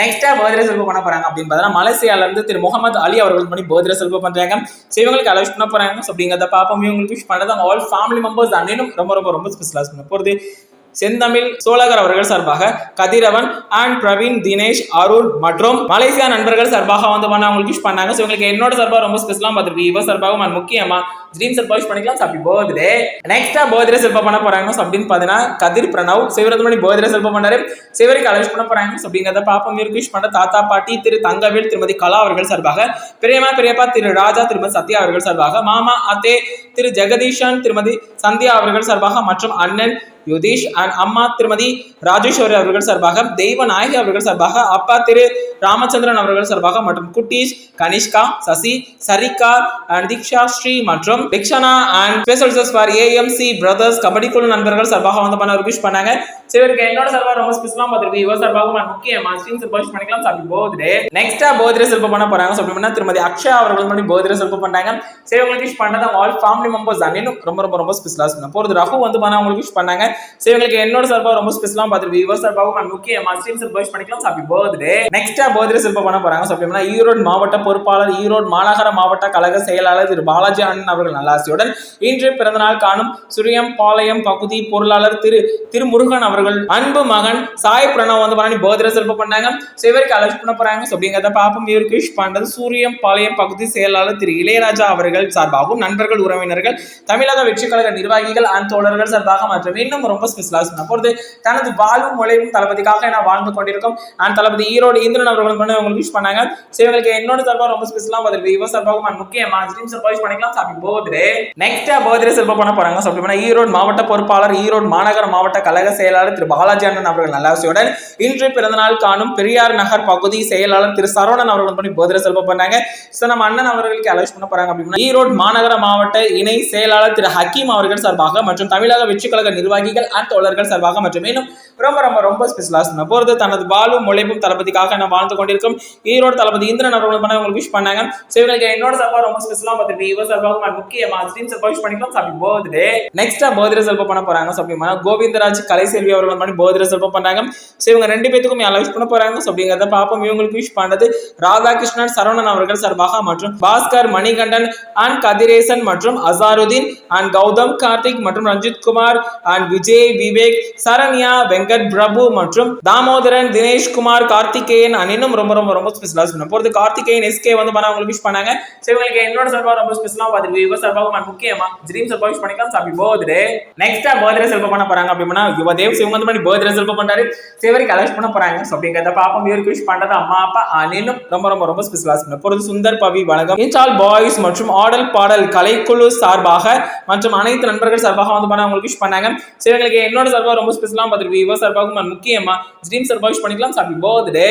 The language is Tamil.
நெக்ஸ்டா பர்த்டே செல்வம் பண்ண போறாங்க அப்படின்னு பார்த்தா மலேசியால இருந்து திரு முகமது அலி அவர்கள் பண்ணி பர்த்டே செல்வம் பண்றாங்க. So, இவங்களுக்கு அலோஸ் பண்ண போறாங்க. ஸோ அப்படிங்கிறத பாப்போம் இவங்களுக்கு விஷ் பண்ணுறது அவங்க ஆல் ஃபேமிலி மெம்பர்ஸ் அண்ணனும் ரொம்ப ரொம்ப ரொம்ப ஸ்பெஷலாஸ் பண்ண போறது. செந்தமிழ் சோழகர் அவர்கள் சார்பாக கதிரவன் அண்ட் பிரவீன் தினேஷ் அருண் மற்றும் மலேசியா நண்பர்கள் சார்பாக வந்து பண்ண அவங்களுக்கு விஷ் பண்ணாங்க. ஸோ உங்களுக்கு என்னோட சார்பாக ரொம்ப ஸ்பெஷலாக பார்த்துருக்கு இவன் சார்பாக முக்கியமா ட்ரீம் சார்பாக விஷ் பண்ணிக்கலாம். ஹாப்பி பர்த்டே நெக்ஸ்டா பர்த்டே செல்பம் பண்ண போறாங்க. ஸோ அப்படின்னு பார்த்தீங்கன்னா கதிர் பிரணவ். சிவரது மணி பர்த்டே செல்பம் பண்ணாரு. சிவருக்கு அலவிஷ் பண்ண போறாங்க. ஸோ அப்படிங்கிறத பாப்பா மீருக்கு விஷ் பண்ண தாத்தா பாட்டி திரு தங்கவேல் திருமதி கலா அவர்கள் சார்பாக பெரியம்மா பெரியப்பா திரு ராஜா திருமதி சத்யா அவர்கள் சார்பாக மாமா அத்தே திரு ஜெகதீஷன் திருமதி சந்தியா அவர்கள் சார்பாக மற்றும் அண்ணன் யுதீஷ் அண்ட் அம்மா திருமதி ராஜேஸ்வரி அவர்கள் சார்பாக தெய்வ நாயகி அவர்கள் சார்பாக அப்பா திரு ராமச்சந்திரன் அவர்கள் சார்பாக மற்றும் குட்டீஷ் கனிஷ்கா சசி சரிகா அண்ட் தீக்ஷா ஸ்ரீ மற்றும் Dikshana and special for AMC brothers kabaddi குழு நண்பர்கள் சார்பாக வந்து பண்ண ரிக்வெஸ்ட் பண்ணாங்க. சிவருக்கு என்னோட சார்பாக ரொம்ப ஸ்பெஷலாக பார்த்துருக்கு. இவ சார்பாகவும் and முக்கியமா. ஸ்ரீம் சார்பாக பண்ணிக்கலாம் சாப்பி போதே நெக்ஸ்டா பர்த்டே செல்ப பண்ண போறாங்க. ஸோ அப்படின்னா திருமதி அக்ஷயா அவர்கள் பண்ணி பர்த்டே செல்ப பண்ணாங்க சரி உங்களுக்கு விஷ் பண்ணது அவங்க ஆல் ஃபேமிலி மெம்பர்ஸ் அன்னும் ரொம்ப ரொம்ப ரொம்ப ஸ்பெஷலாக சொன்னேன் போகிறது ரகு வந்து பண்ண அவங்களுக்கு விஷ் பண்ணாங்க. சரி உங்களுக்கு என்னோட சார்பாக ரொம்ப ஸ்பெஷலாக பார்த்துருக்கு. இவ சார்பாகவும் and முக்கியமா. ஸ்ட்ரீம் சார்பாக பண்ணிக்கலாம் சாப்பி போதே நெக்ஸ்டா பர்த்டே செல்ப பண்ண போறாங்க. ஸோ அப்படின்னா ஈரோடு மாவட்ட பொறுப்பாளர் ஈரோடு மாநகர மாவட்ட கழக செயலாளர் திரு பாலாஜி அண்ணன் அவர்கள் நல்லாசியுடன் இன்று பிறந்தநாள் காணும் சுரியம் பாளையம் பகுதி பொருளாளர் திரு திருமுருகன் அவர்கள் அன்பு மகன் சாய் பிரணவ் வந்து பண்ணி பர்த்டே செல்ப பண்ணாங்க. ஸோ இவருக்கு பண்ண போறாங்க. ஸோ அப்படிங்கிறத பாப்போம் இவருக்கு விஷ் பண்றது சூரியம் பாளையம் பகுதி செயலாளர் திரு இளையராஜா அவர்கள் சார்பாகவும் நண்பர்கள் உறவினர்கள் தமிழக வெற்றி கழக நிர்வாகிகள் அண்ட் தோழர்கள் சார்பாக மற்றும். இன்னும் ரொம்ப ஸ்பெஷலாக சொன்ன பொழுது தனது வாழ்வும் உழைவும் தளபதிக்காக நான் வாழ்ந்து கொண்டிருக்கோம் நான் தளபதி ஈரோடு இந்திரன் அவர்கள் பண்ணி உங்களுக்கு விஷ் பண்ணாங்க. ஸோ இவங்களுக்கு என்னோட சார்பாக ரொம்ப ஸ்பெஷலாக பதில் இவ சார்பாகவும் and முக்கியமா ட்ரீம் சார்பாக விஷ் பண்ணிக்கலாம். சாப்பி பர்த்டே நெக்ஸ்ட் பர்த்டே செல்ப பண்ண போறாங்க. ஸோ அப்படி ஈரோடு மாவட்ட பொறுப்பாளர் ஈரோடு மாநகர மாவட்ட கழக செயலாளர் செயலாளர் திரு பாலாஜி அண்ணன் அவர்கள் நல்லாசியுடன் இன்று பிறந்தநாள் காணும் பெரியார் நகர் பகுதி செயலாளர் திரு சரவணன் அவர்கள் பண்ணி பர்த்டே செல்வம் பண்ணாங்க. ஸோ நம்ம அண்ணன் அவர்களுக்கு அலோஸ் பண்ண போறாங்க அப்படின்னா ஈரோடு மாநகர மாவட்ட இணை செயலாளர் திரு ஹக்கீம் அவர்கள் சார்பாக மற்றும் தமிழக வெற்றி கழக நிர்வாகிகள் அண்ட் தோழர்கள் சார்பாக மற்றும் மேலும் ரொம்ப ரொம்ப ரொம்ப ஸ்பெஷலாக சொன்ன போகிறது தனது பாலும் உழைப்பும் தளபதிக்காக நான் வாழ்ந்து கொண்டிருக்கும் ஈரோடு தளபதி இந்திரன் அவர்கள் பண்ண உங்களுக்கு விஷ் பண்ணாங்க. ஸோ இவங்களுக்கு என்னோட சார்பாக ரொம்ப ஸ்பெஷலாக பார்த்துட்டு இவர் சார்பாக நான் முக்கியமா ஸ்ட்ரீம் சார்பாக விஷ் பண்ணிக்கலாம். ஹாப்பி பர்த்டே நெக்ஸ்டா பர்த்டே செல்ப பண்ண போறாங்க. ஸோ அப்படின்னா கோவிந்தராஜ் கலைசெல்வி அவர்கள் பண்ணி பர்த்டே செல்ப பண்ணாங்க. ஸோ இவங்க ரெண்டு பேத்துக்கும் யாரை விஷ் பண்ண போறாங்க? ஸோ அப்படிங்கிறத பார்ப்போம். இவங்களுக்கு விஷ் பண்ணது ராதாகிருஷ்ணன் சரவணன் அவர்கள் சார்பாக மற்றும் பாஸ்கர் மணிகண்டன் அண்ட் கதிரேசன் மற்றும் அசாருதீன் அண்ட் கௌதம் கார்த்திக் மற்றும் ரஞ்சித் குமார் அண்ட் விஜய் விவேக் சரண்யா வெங்கட் பிரபு மற்றும் தாமோதரன் தினேஷ் குமார் கார்த்திகேயன் and ரொம்ப ரொம்ப ரொம்ப ஸ்பெஷலாக சொன்னேன் போகிறது கார்த்திகேயன் எஸ்கே வந்து பண்ண அவங்களுக்கு விஷ் பண்ணாங்க. ஸோ இவங்களுக்கு என்னோட சார்பாக ரொம்ப ஸ்பெஷலாக பார்த்துருக்கு யுவ சார்பாக முக்கியமாக ட்ரீம் சார்பாக விஷ் பண்ணிக்கலாம். ஹாப்பி பர்த்டே நெக்ஸ்டா பர்த்டே செல்ப பண்ண போறாங்க அப்படின்னா யுவதேவ் சிவங்க வந்து பண்ணி பர்த்டே செல்ப பண்றாரு. சிவருக்கு அலோஸ் பண்ண போறாங்க. ஸோ அப்படிங்கிறத பாப்போம். இவருக்கு விஷ் பண்றது அம்மா அப்பா அனிலும் ரொம்ப ரொம்ப ரொம்ப ஸ்பெஷலாக சொன்னேன் சுந்தர் பவி வழங்கம். இன்சால் பாய்ஸ் மற்றும் ஆடல் பாடல் கலைக்குழு சார்பாக மற்றும் அனைத்து நண்பர்கள் சார்பாக வந்து பண்ண அவங்களுக்கு விஷ் பண்ணாங்க. ஸோ என்னோட சார்பாக ரொம்ப ஸ்பெஷலாக பார்த்துருக்கு இவ சார்பாக முக்கியமா ட்ரீம் சார்பாக விஷ் பண்ணிக்கலாம். Happy birthday